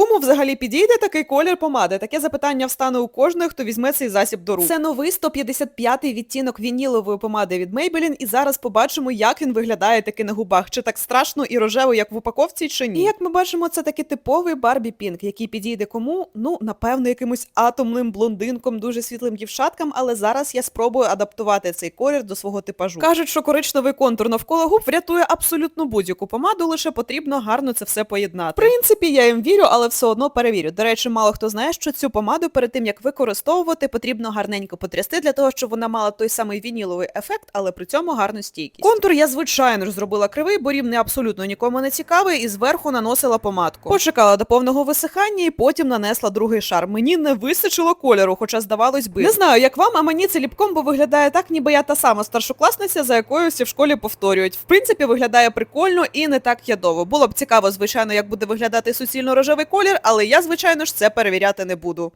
Кому взагалі підійде такий колір помади? Таке запитання встане у кожної, хто візьме цей засіб до рук. Це новий 155-й відтінок вінілової помади від Maybelline, і зараз побачимо, як він виглядає таки на губах. Чи так страшно і рожево, як в упаковці, чи ні. І як ми бачимо, це таки типовий Барбі Пінк, який підійде кому? Ну, напевно, якимось атомним блондинком, дуже світлим дівчаткам, але зараз я спробую адаптувати цей колір до свого типажу. Кажуть, що коричневий контур навколо губ врятує абсолютно будь-яку помаду, лише потрібно гарно це все поєднати. В принципі, я їм вірю, але все одно перевірю. До речі, мало хто знає, що цю помаду перед тим як використовувати, потрібно гарненько потрясти для того, щоб вона мала той самий вініловий ефект, але при цьому гарну стійкість. Контур я звичайно ж зробила кривий, бо рівний абсолютно нікому не цікавий, і зверху наносила помадку. Почекала до повного висихання і потім нанесла другий шар. Мені не вистачило кольору, хоча здавалось би. Не знаю, як вам, а мені це ліпком, бо виглядає так, ніби я та сама старшокласниця, за якою всі в школі повторюють. В принципі, виглядає прикольно і не так ядово. Було б цікаво, звичайно, як буде виглядати суцільно рожевий колір, але я, звичайно ж, це перевіряти не буду.